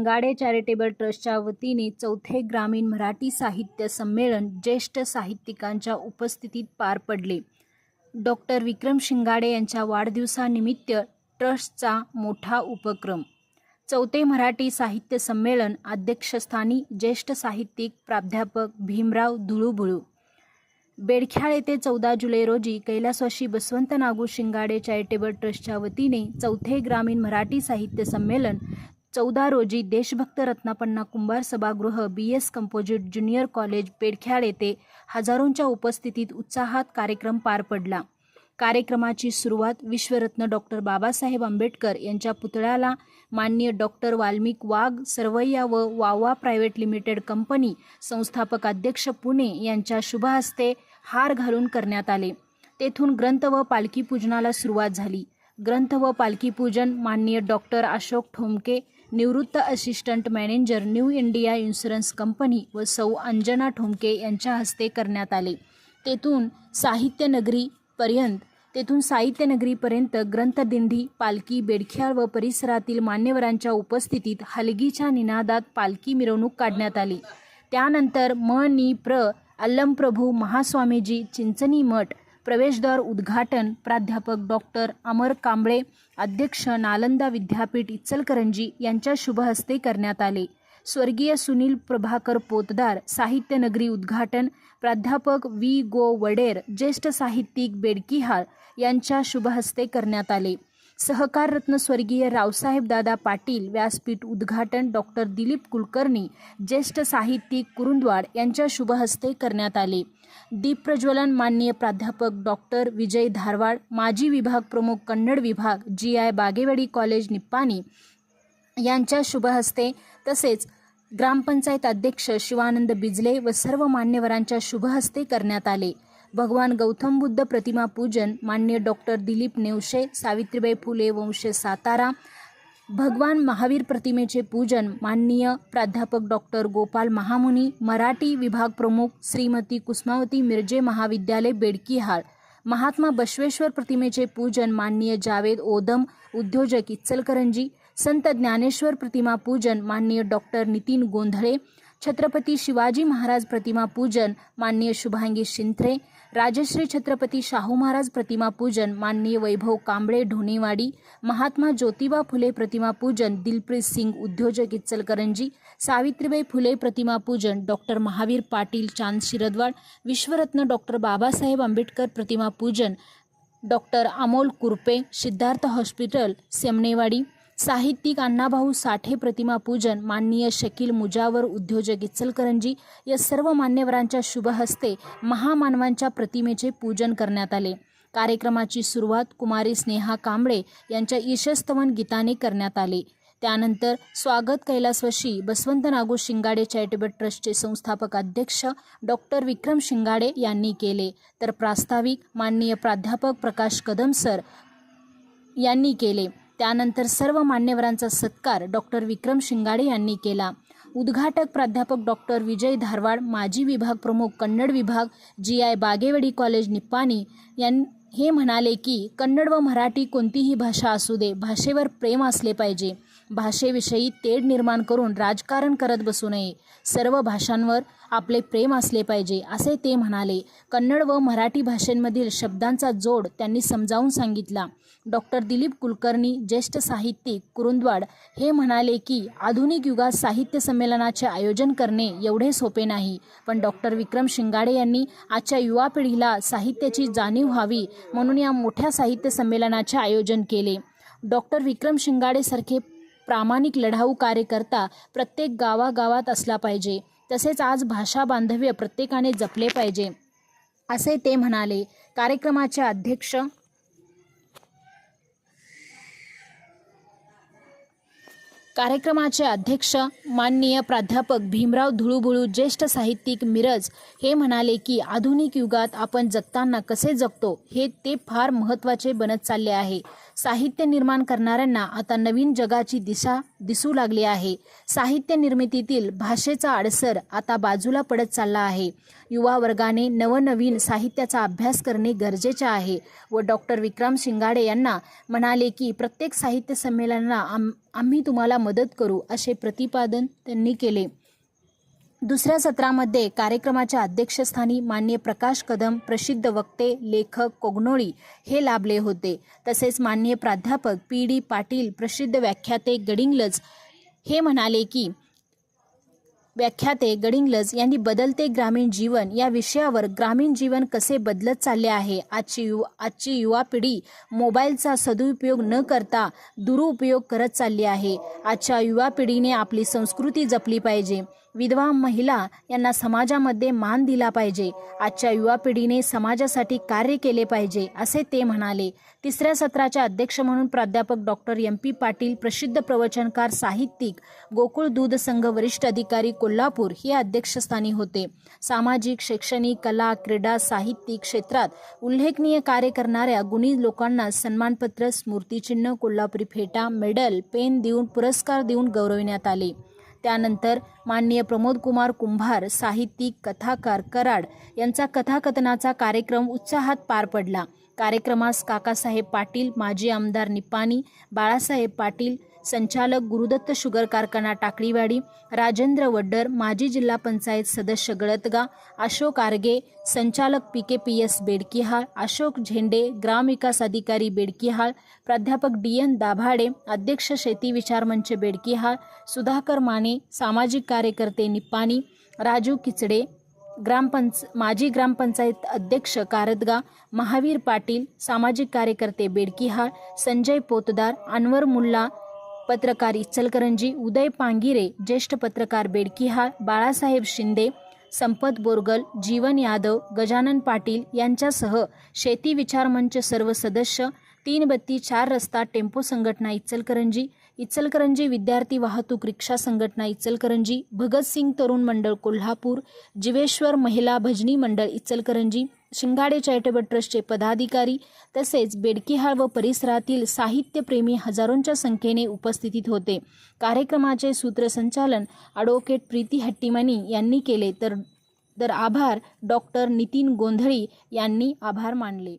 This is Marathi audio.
शिंगाडे चॅरिटेबल ट्रस्टच्या वतीने चौथे ग्रामीण मराठी साहित्य संमेलन ज्येष्ठ साहित्यिकांच्या उपस्थितीत पार पडले. डॉक्टर विक्रम शिंगाडे यांच्या वाढदिवसानिमित्त ट्रस्टचा मोठा उपक्रम. चौथे मराठी साहित्य संमेलन अध्यक्षस्थानी ज्येष्ठ साहित्यिक प्राध्यापक भीमराव धुळुभुळू बेडख्याळ येथे चौदा जुलै रोजी कैलासवाशी बसवंत नागू शिंगाडे चॅरिटेबल ट्रस्टच्या वतीने चौथे ग्रामीण मराठी साहित्य संमेलन चौदा रोजी देशभक्त रत्नापन्ना कुंभार सभागृह B S composite junior college Pedkhyal येथे हजारोंच्या उपस्थितीत उत्साहात कार्यक्रम पार पडला. कार्यक्रमाची सुरुवात विश्वरत्न डॉक्टर बाबासाहेब आंबेडकर यांच्या पुतळ्याला माननीय डॉक्टर वाल्मिक वाघ सरवैया व वावा प्रायव्हेट लिमिटेड कंपनी संस्थापक अध्यक्ष पुणे यांच्या शुभहस्ते हार घालून करण्यात आले. तेथून ग्रंथ व पालखी पूजनाला सुरुवात झाली. ग्रंथ व पालखी पूजन माननीय डॉक्टर अशोक ठोमके निवृत्त assistant manager New India insurance company व सौ अंजना ठोमके यांच्या हस्ते करण्यात आले. तेथून साहित्यनगरीपर्यंत तेथून साहित्यनगरीपर्यंत ग्रंथदिंडी पालखी बेडख्याळ व परिसरातील मान्यवरांच्या उपस्थितीत हलगीच्या निनादात पालखी मिरवणूक काढण्यात आली. त्यानंतर म नि प्र अल्लमप्रभू महास्वामीजी चिंचणी मठ प्रवेशद्वार उद्घाटन प्राध्यापक डॉक्टर अमर कांबळे अध्यक्ष नालंदा विद्यापीठ इचलकरंजी यांच्या शुभहस्ते करण्यात आले. स्वर्गीय सुनील प्रभाकर पोतदार साहित्य नगरी उद्घाटन प्राध्यापक व्ही. गो. वडेर ज्येष्ठ साहित्यिक बेडकिहाळ यांच्या शुभहस्ते करण्यात आले. सहकाररत्न स्वर्गीय रावसाहेब दादा पाटील व्यासपीठ उद्घाटन डॉक्टर दिलीप कुलकर्णी ज्येष्ठ साहित्यिक कुरुंदवाड यांच्या शुभहस्ते करण्यात आले. दीप प्रज्वलन माननीय प्राध्यापक डॉक्टर विजय धारवाड माजी विभाग प्रमुख कन्नड विभाग G I Bagewadi college Nipani यांच्या शुभहस्ते तसेच ग्रामपंचायत अध्यक्ष शिवानंद बिजले व सर्व मान्यवरांच्या शुभहस्ते करण्यात आले. भगवान गौतम बुद्ध प्रतिमा पूजन मान्य डॉक्टर दिलीप नेवशे सावित्रीबाई फुले वंशे सातारा भगवान महावीर प्रतिमेचे पूजन माननीय प्राध्यापक डॉक्टर गोपाल महामुनी मराठी विभाग प्रमुख श्रीमती कुसमावती मिरजे महाविद्यालय बेडकीहाळ महात्मा बसवेश्वर प्रतिमेचे पूजन माननीय जावेद ओदम उद्योजक इचलकरंजी संत ज्ञानेश्वर प्रतिमा पूजन माननीय डॉक्टर नितीन गोंधळे छत्रपती शिवाजी महाराज प्रतिमा पूजन माननीय शुभांगी शिंत्रे राजश्री छत्रपती शाहू महाराज प्रतिमा पूजन माननीय वैभव कांबळे ढोणेवाडी महात्मा ज्योतिबा फुले प्रतिमा पूजन दिलप्रीत सिंग उद्योजक इचलकरंजी सावित्रीबाई फुले प्रतिमा पूजन डॉक्टर महावीर पाटील चांद शिरदवाड विश्वरत्न डॉक्टर बाबासाहेब आंबेडकर प्रतिमा पूजन डॉक्टर अमोल कुरपे सिद्धार्थ हॉस्पिटल सेमनेवाडी साहित्यिक अण्णाभाऊ साठे प्रतिमा पूजन माननीय शकील मुजावर उद्योजक इचलकरंजी या सर्व मान्यवरांच्या शुभहस्ते महामानवांच्या प्रतिमेचे पूजन करण्यात आले. कार्यक्रमाची सुरुवात कुमारी स्नेहा कांबळे यांच्या ईशस्तवन गीताने करण्यात आले. त्यानंतर स्वागत कैलासवशी बसवंत नागू शिंगाडे चॅरिटेबल ट्रस्टचे संस्थापक अध्यक्ष डॉक्टर विक्रम शिंगाडे यांनी केले. तर प्रास्ताविक माननीय प्राध्यापक प्रकाश कदम सर यांनी केले. त्यानंतर सर्व मान्यवरांचा सत्कार डॉक्टर विक्रम शिंगाडे यांनी केला. उद्घाटक प्राध्यापक डॉक्टर विजय धारवाड माजी विभाग प्रमुख कन्नड विभाग G I Bagewadi college Nipani यां हे म्हणाले की कन्नड व मराठी कोणतीही भाषा असू दे भाषेवर प्रेम असले पाहिजे. भाषेविषयी तेढ निर्माण करून राजकारण करत बसू नये. सर्व भाषांवर आपले प्रेम असले पाहिजे असे ते म्हणाले. कन्नड व मराठी भाषेंमधील शब्दांचा जोड त्यांनी समजावून सांगितला. डॉक्टर दिलीप कुलकर्णी ज्येष्ठ साहित्यिक कुरुंदवाड हे म्हणाले की आधुनिक युगात साहित्य संमेलनाचे आयोजन करणे एवढे सोपे नाही. पण डॉक्टर विक्रम शिंगाडे यांनी आजच्या युवा पिढीला साहित्याची जाणीव व्हावी म्हणून या मोठ्या साहित्य संमेलनाचे आयोजन केले. डॉक्टर विक्रम शिंगाडेसारखे प्रामाणिक लढाऊ कार्यकर्ता प्रत्येक गावागावात असला पाहिजे. तसेच आज भाषा बांधव्य प्रत्येकाने जपले पाहिजे. असे ते म्हणाले. कार्यक्रमाचे अध्यक्ष कार्यक्रमाचे अध्यक्ष माननीय प्राध्यापक भीमराव धुळुबुळू ज्येष्ठ साहित्यिक मिरज हे म्हणाले की आधुनिक युगात आपण जगताना कसे जगतो हे ते फार महत्त्वाचे बनत चालले आहे. साहित्य निर्माण करणाऱ्यांना आता नवीन जगाची दिशा दिसू लागली आहे. साहित्य निर्मितीतील भाषेचा अडसर आता बाजूला पडत चालला आहे. युवा वर्गाने नवनवीन साहित्याचा अभ्यास करणे गरजेचे आहे. व डॉक्टर विक्रम शिंगाडे यांना म्हणाले की प्रत्येक साहित्य संमेलनाला आम आम्ही तुम्हाला मदत करू असे प्रतिपादन त्यांनी केले. दुसऱ्या सत्रामध्ये कार्यक्रमाच्या अध्यक्षस्थानी मान्य प्रकाश कदम प्रसिद्ध वक्ते लेखक कोगनोळी हे लाभले होते. तसेच मान्य प्राध्यापक पी डी पाटील प्रसिद्ध व्याख्याते गडिंग्लज हे म्हणाले की व्याख्याते गडिंगलज यांनी बदलते ग्रामीण जीवन या विषयावर ग्रामीण जीवन कसे बदलत चालले आहे? आजची युवा आजची युवा पिढी मोबाईलचा सदुपयोग न करता दुरुपयोग करत चालली आहे. आजच्या युवा पिढीने आपली संस्कृती जपली पाहिजे. विधवा महिला यांना समाजामध्ये मान दिला पाहिजे. आजच्या युवा पिढीने समाजासाठी कार्य केले पाहिजे असे ते म्हणाले. तिसऱ्या सत्राच्या अध्यक्ष म्हणून प्राध्यापक डॉक्टर एम पी पाटील प्रसिद्ध प्रवचनकार साहित्यिक गोकुळ दूध संघ वरिष्ठ अधिकारी कोल्हापूर हे अध्यक्षस्थानी होते. सामाजिक शैक्षणिक कला क्रीडा साहित्यिक क्षेत्रात उल्लेखनीय कार्य करणाऱ्या गुणी लोकांना सन्मानपत्र स्मृतिचिन्ह कोल्हापुरी फेटा मेडल पेन देऊन पुरस्कार देऊन गौरविण्यात आले. त्यानंतर माननीय प्रमोद कुमार कुंभार साहित्यिक कथाकार कराड यांचा कथाकथनाचा कार्यक्रम उत्साहात पार पडला. कार्यक्रमास काकासाहेब पाटील माजी आमदार निपाणी बाळासाहेब पाटील संचालक गुरुदत्त शुगर कारखाना टाकळीवाडी राजेंद्र वड्डर माजी जिल्हा पंचायत सदस्य गळतगा अशोक आर्गे संचालक P K P S Bedkihal Ashok Zende ग्रामविकास अधिकारी बेडकिहाळ प्राध्यापक डी एन दाभाडे अध्यक्ष शेती विचार मंच बेडकिहाळ सुधाकर माने सामाजिक कार्यकर्ते निप्पाणी राजू किचडे ग्रामपंच माजी ग्रामपंचायत अध्यक्ष कारदगा महावीर पाटील सामाजिक कार्यकर्ते बेडकिहाळ संजय पोतदार अनवर मुल्ला पत्रकार इचलकरंजी उदय पांगिरे ज्येष्ठ पत्रकार बेडकिहाळ बाळासाहेब शिंदे संपत बोरगल जीवन यादव गजानन पाटील यांच्यासह शेती विचार मंच सर्व सदस्य तीन बत्ती चार रस्ता टेम्पो संघटना इचलकरंजी इचलकरंजी विद्यार्थी वाहतूक रिक्षा संघटना इचलकरंजी भगतसिंग तरुण मंडळ कोल्हापूर जिवेश्वर महिला भजनी मंडळ इचलकरंजी शिंगाडे चॅरिटेबल ट्रस्टचे पदाधिकारी तसेच बेडकिहाळ व परिसरातील साहित्यप्रेमी हजारोंच्या संख्येने उपस्थितीत होते. कार्यक्रमाचे सूत्रसंचालन ॲडव्होकेट प्रीती हट्टीमनी यांनी केले. तर तर आभार डॉक्टर नितीन गोंधळी यांनी आभार मानले.